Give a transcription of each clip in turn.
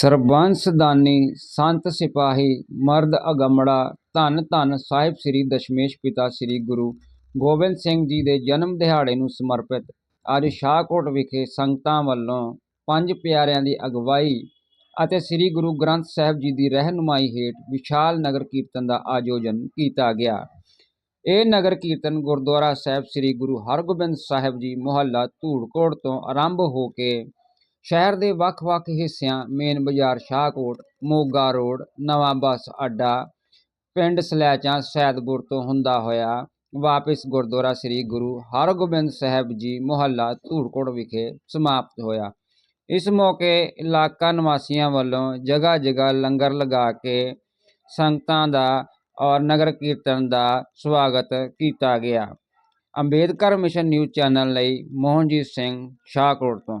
ਸਰਬੰਸਦਾਨੀ ਸੰਤ ਸਿਪਾਹੀ ਮਰਦ ਅਗੰਮੜਾ ਧੰਨ ਧੰਨ ਸਾਹਿਬ ਸ੍ਰੀ ਦਸ਼ਮੇਸ਼ ਪਿਤਾ ਸ੍ਰੀ ਗੁਰੂ ਗੋਬਿੰਦ ਸਿੰਘ ਜੀ ਦੇ ਜਨਮ ਦਿਹਾੜੇ ਨੂੰ ਸਮਰਪਿਤ ਅੱਜ ਸ਼ਾਹਕੋਟ ਵਿਖੇ ਸੰਗਤਾਂ ਵੱਲੋਂ ਪੰਜ ਪਿਆਰਿਆਂ ਦੀ ਅਗਵਾਈ ਅਤੇ ਸ੍ਰੀ ਗੁਰੂ ਗ੍ਰੰਥ ਸਾਹਿਬ ਜੀ ਦੀ ਰਹਿਨੁਮਾਈ ਹੇਠ ਵਿਸ਼ਾਲ ਨਗਰ ਕੀਰਤਨ ਦਾ ਆਯੋਜਨ ਕੀਤਾ ਗਿਆ। ਇਹ ਨਗਰ ਕੀਰਤਨ ਗੁਰਦੁਆਰਾ ਸਾਹਿਬ ਸ੍ਰੀ ਗੁਰੂ ਹਰਗੋਬਿੰਦ ਸਾਹਿਬ ਜੀ ਮੁਹੱਲਾ ਧੂੜਕੋਟ ਤੋਂ ਆਰੰਭ ਹੋ ਕੇ ਸ਼ਹਿਰ ਦੇ ਵੱਖ-ਵੱਖ ਹਿੱਸਿਆਂ, ਮੇਨ ਬਾਜ਼ਾਰ, ਸ਼ਾਹਕੋਟ, ਮੋਗਾ ਰੋਡ, ਨਵਾਂ ਬੱਸ ਅੱਡਾ, ਪਿੰਡ ਸਲੈਚਾਂ, ਸੈਦਪੁਰ ਤੋਂ ਹੁੰਦਾ ਹੋਇਆ ਵਾਪਿਸ ਗੁਰਦੁਆਰਾ ਸ੍ਰੀ ਗੁਰੂ ਹਰਗੋਬਿੰਦ ਸਾਹਿਬ ਜੀ ਮੁਹੱਲਾ ਧੂੜਕੋਟ ਵਿਖੇ ਸਮਾਪਤ ਹੋਇਆ। ਇਸ ਮੌਕੇ ਇਲਾਕਾ ਨਿਵਾਸੀਆਂ ਵੱਲੋਂ ਜਗ੍ਹਾ ਜਗ੍ਹਾ ਲੰਗਰ ਲਗਾ ਕੇ ਸੰਗਤਾਂ ਦਾ ਔਰ ਨਗਰ ਕੀਰਤਨ ਦਾ ਸਵਾਗਤ ਕੀਤਾ ਗਿਆ। ਅੰਬੇਦਕਰ ਮਿਸ਼ਨ ਨਿਊਜ਼ ਚੈਨਲ ਲਈ ਮੋਹਨਜੀਤ ਸਿੰਘ ਸ਼ਾਹਕੋਟ ਤੋਂ।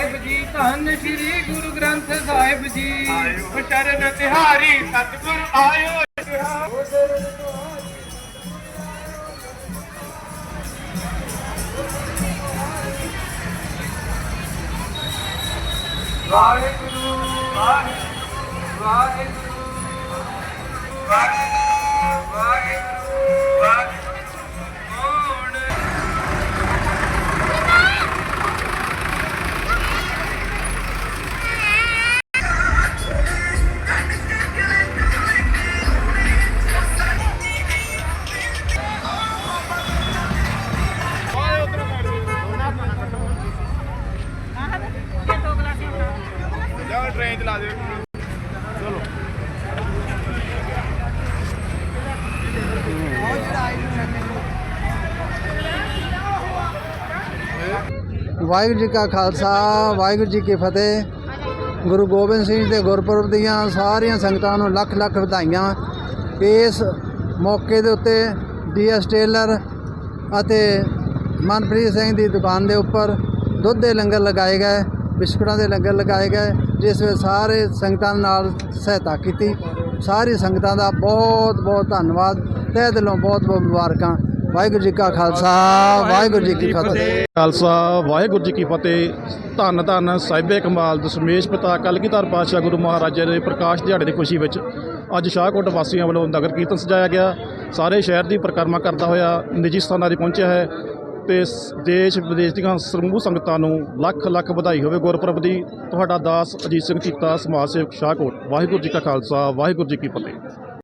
ਸਾਹਿਬ ਜੀ, ਧੰਨ ਸ੍ਰੀ ਗੁਰੂ ਗ੍ਰੰਥ ਸਾਹਿਬ ਜੀ। ਆਇਓ ਸ਼ਰਨ ਤਿਹਾਰੀ, ਸਤਿਗੁਰ ਆਇਓ। ਵਾਹਿਗੁਰੂ ਵਾਹਿਗੁਰੂ ਵਾਹਿਗੁਰੂ ਜਾ ਟ੍ਰੇਨ ਚਲਾ ਦੇ ਚਲੋ। ਵਾਹਿਗੁਰੂ ਜੀ ਕਾ ਖਾਲਸਾ, ਵਾਹਿਗੁਰੂ ਜੀ ਕੀ ਫਤਿਹ। ਗੁਰੂ ਗੋਬਿੰਦ ਸਿੰਘ ਦੇ ਗੁਰਪੁਰਬ ਦੀਆਂ ਸਾਰੀਆਂ ਸੰਗਤਾਂ ਨੂੰ ਲੱਖ ਲੱਖ ਵਧਾਈਆਂ। ਇਸ ਮੌਕੇ ਦੇ ਉੱਤੇ ਡੀਐਸ ਟੇਲਰ ਅਤੇ ਮਨਪ੍ਰੀਤ ਸਿੰਘ ਦੀ ਦੁਕਾਨ ਦੇ ਉੱਪਰ ਦੁੱਧ ਦੇ ਲੰਗਰ ਲਗਾਏ ਗਏ, ਬਿਸਕੁਟਾਂ ਦੇ ਲੰਗਰ ਲਗਾਏ ਗਏ ਜਿਸ ਵਿੱਚ ਸਾਰੇ ਸੰਗਤਾਂ ਨਾਲ ਸਹਾਇਤਾ ਕੀਤੀ ਸਾਰੀ ਸੰਗਤਾਂ ਦਾ ਬਹੁਤ ਬਹੁਤ ਧੰਨਵਾਦ। ਤਹਿ ਦਿਲੋਂ ਬਹੁਤ ਬਹੁਤ ਮੁਬਾਰਕਾਂ। ਵਾਹਿਗੁਰੂ ਜੀ ਕਾ ਖਾਲਸਾ ਵਾਹਿਗੁਰੂ ਜੀ ਕੀ ਫਤਿਹ। ਖਾਲਸਾ ਵਾਹਿਗੁਰੂ ਜੀ ਕੀ ਫਤਿਹ। ਧੰਨ ਧੰਨ ਸਾਹਿਬੇ ਕਮਾਲ ਦਸ਼ਮੇਸ਼ ਪਿਤਾ ਕਲਗੀਧਰ ਪਾਤਸ਼ਾਹ ਗੁਰੂ ਮਹਾਰਾਜ ਦੇ ਪ੍ਰਕਾਸ਼ ਦਿਹਾੜੇ ਦੀ ਖੁਸ਼ੀ ਵਿੱਚ ਅੱਜ ਸ਼ਾਹਕੋਟ ਵਾਸੀਆਂ ਵੱਲੋਂ ਨਗਰ ਕੀਰਤਨ ਸਜਾਇਆ ਗਿਆ। ਸਾਰੇ ਸ਼ਹਿਰ ਦੀ ਪਰਿਕਰਮਾ ਕਰਦਾ ਹੋਇਆ ਨਿੱਜੀ ਸਥਾਨਾਂ 'ਤੇ ਪਹੁੰਚਿਆ ਹੈ। ਤੇ ਦੇਸ਼ ਵਿਦੇਸ਼ ਦੀਆਂ ਸਮੂਹ ਸੰਗਤਾਂ ਨੂੰ ਲੱਖ ਲੱਖ ਵਧਾਈ ਹੋਵੇ। ਗੁਰਪੁਰਬ ਦੀ ਤੁਹਾਡਾ ਦਾਸ ਅਜੀਤ ਸਿੰਘ ਚੀਤਾ ਸਮਾਜ ਸੇਵਕ ਸ਼ਾਹਕੋਟ। ਵਾਹਿਗੁਰੂ ਜੀ ਕਾ ਖਾਲਸਾ, ਵਾਹਿਗੁਰੂ ਜੀ ਕੀ ਫਤਿਹ।